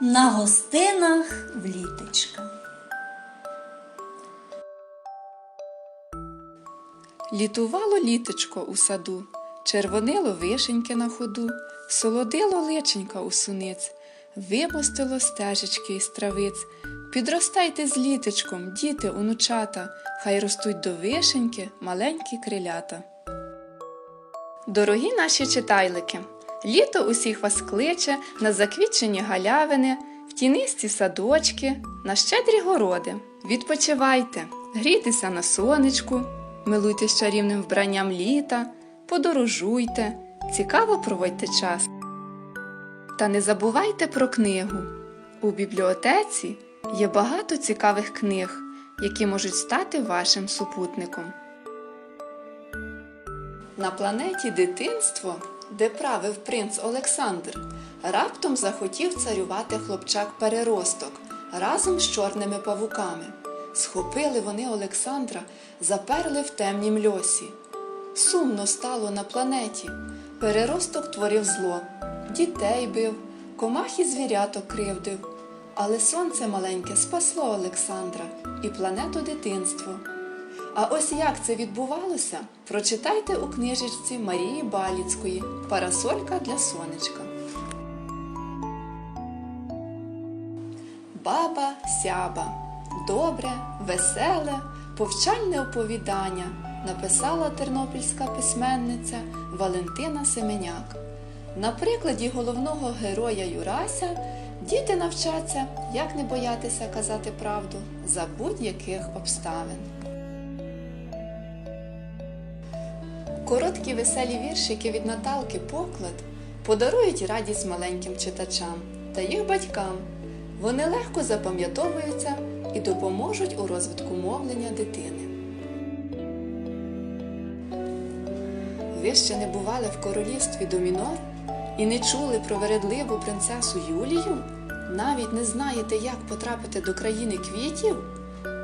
На гостинах в літочка. Літувало літочко у саду, червонило вишеньки на ходу, солодило личенька у суниць, вимостило стежечки із травиць. Підростайте з літочком, діти, онучата, хай ростуть до вишеньки маленькі крилята. Дорогі наші читайлики, літо усіх вас кличе на заквітчені галявини, в тінисті садочки, на щедрі городи. Відпочивайте, грійтеся на сонечку, милуйтесь чарівним вбранням літа, подорожуйте, цікаво проводьте час. Та не забувайте про книгу. У бібліотеці є багато цікавих книг, які можуть стати вашим супутником. На планеті дитинство, де правив принц Олександр, раптом захотів царювати хлопчак переросток разом з чорними павуками. Схопили вони Олександра, заперли в темнім льосі. Сумно стало на планеті. Переросток творив зло, дітей бив, комах і звіряток кривдив. Але сонце маленьке спасло Олександра і планету дитинство. А ось як це відбувалося, прочитайте у книжечці Марії Баліцької Парасолька для сонечка. Баба сяба. Добре, веселе, повчальне оповідання написала тернопільська письменниця Валентина Семеняк. На прикладі головного героя Юрася діти навчаться, як не боятися казати правду за будь-яких обставин. Короткі веселі віршики від Наталки Поклад подарують радість маленьким читачам та їх батькам. Вони легко запам'ятовуються і допоможуть у розвитку мовлення дитини. Ви ще не бували в королівстві Домінор і не чули про вередливу принцесу Юлію? Навіть не знаєте, як потрапити до країни квітів?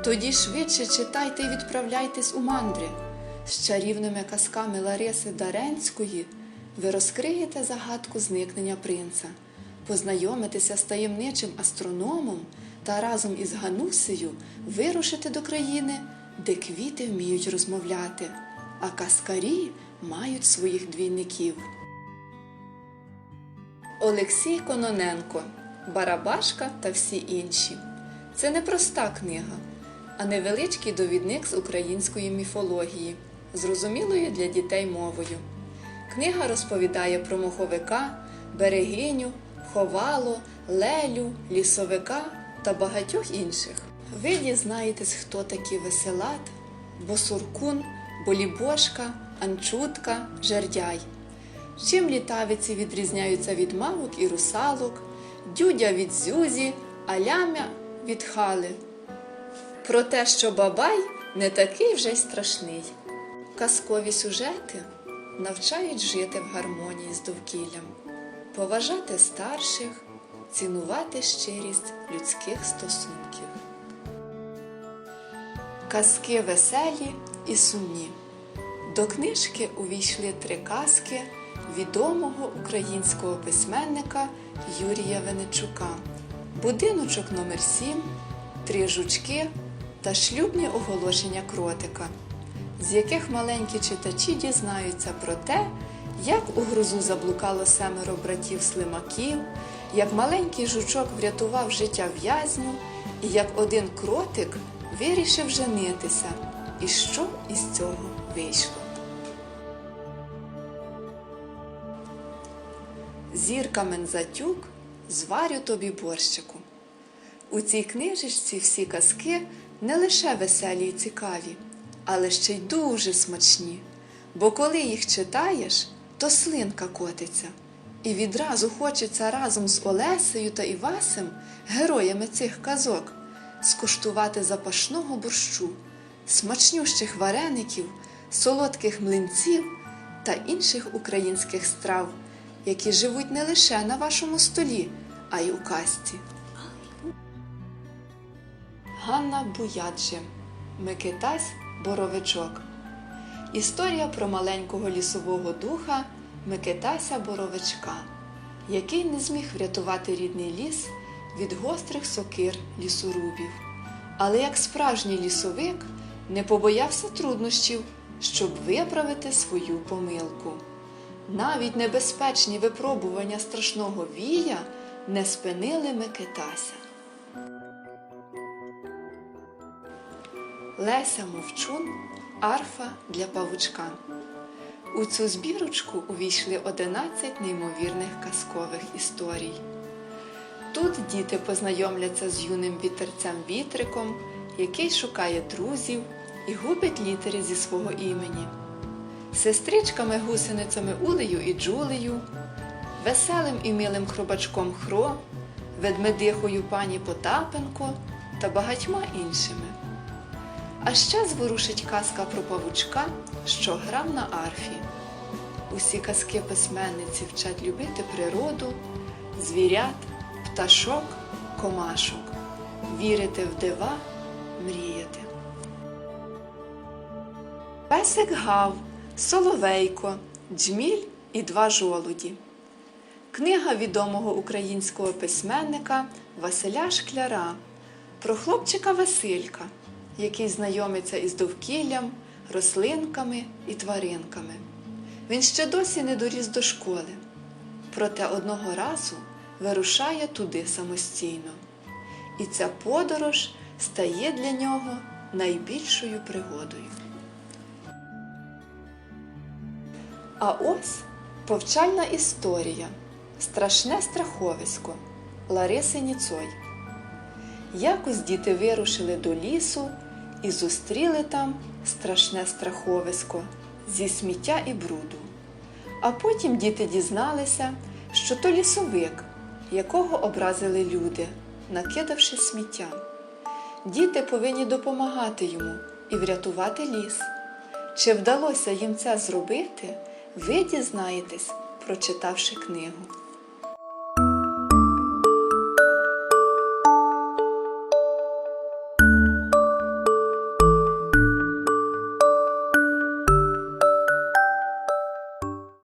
Тоді швидше читайте і відправляйтесь у мандри. З чарівними казками Лариси Даренської ви розкриєте загадку зникнення принца, познайомитеся з таємничим астрономом та разом із Ганусею вирушите до країни, де квіти вміють розмовляти, а каскарі мають своїх двійників. Олексій Кононенко Барабашка та всі інші. Це не проста книга, а невеличкий довідник з української міфології, зрозумілою для дітей мовою. Книга розповідає про моховика, берегиню, ховало, лелю, лісовика та багатьох інших. Ви дізнаєтесь, хто такі веселат, босуркун, болібошка, анчутка, жердяй. Чим літавиці відрізняються від мавок і русалок, дюдя від зюзі, а лямя від хали. Про те, що бабай не такий вже й страшний. Казкові сюжети навчають жити в гармонії з довкіллям, поважати старших, цінувати щирість людських стосунків. Казки веселі і сумні. До книжки увійшли три казки відомого українського письменника Юрія Венечука, будиночок номер 7 Три жучки та шлюбні оголошення кротика, з яких маленькі читачі дізнаються про те, як у грозу заблукало семеро братів слимаків, як маленький жучок врятував життя в'язню, і як один кротик вирішив женитися, і що із цього вийшло. Зірка Мензатюк зварю тобі борщику. У цій книжечці всі казки не лише веселі і цікаві, але ще й дуже смачні. Бо коли їх читаєш, то слинка котиться, і відразу хочеться разом з Олесею та Івасем, героями цих казок, скуштувати запашного борщу, смачнющих вареників, солодких млинців та інших українських страв, які живуть не лише на вашому столі, а й у казці. Ганна Буяджі Микитась Боровичок. Історія про маленького лісового духа Микитася Боровичка, який не зміг врятувати рідний ліс від гострих сокир лісорубів. Але як справжній лісовик не побоявся труднощів, щоб виправити свою помилку. Навіть небезпечні випробування страшного вія не спинили Микитася. Леся Мовчун Арфа для павучка. У цю збірочку увійшли 11 неймовірних казкових історій. Тут діти познайомляться з юним вітерцем Вітриком, який шукає друзів і губить літери зі свого імені, сестричками гусеницями Улею і Джулею, веселим і милим хробачком Хро, ведмедихою пані Потапенко та багатьма іншими. А ще зворушить казка про павучка, що грав на арфі. Усі казки письменниці вчать любити природу, звірят, пташок, комашок, вірити в дива, мріяти. Песик гав, соловейко, джміль і два жолуді. Книга відомого українського письменника Василя Шкляра про хлопчика Василька, який знайомиться із довкіллям, рослинками і тваринками. Він ще досі не доріс до школи, проте одного разу вирушає туди самостійно. І ця подорож стає для нього найбільшою пригодою. А ось повчальна історія, страшне страховисько Лариси Ніцой. Якось діти вирушили до лісу і зустріли там страшне страховисько зі сміття і бруду. А потім діти дізналися, що то лісовик, якого образили люди, накидавши сміття. Діти повинні допомагати йому і врятувати ліс. Чи вдалося їм це зробити, ви дізнаєтесь, прочитавши книгу.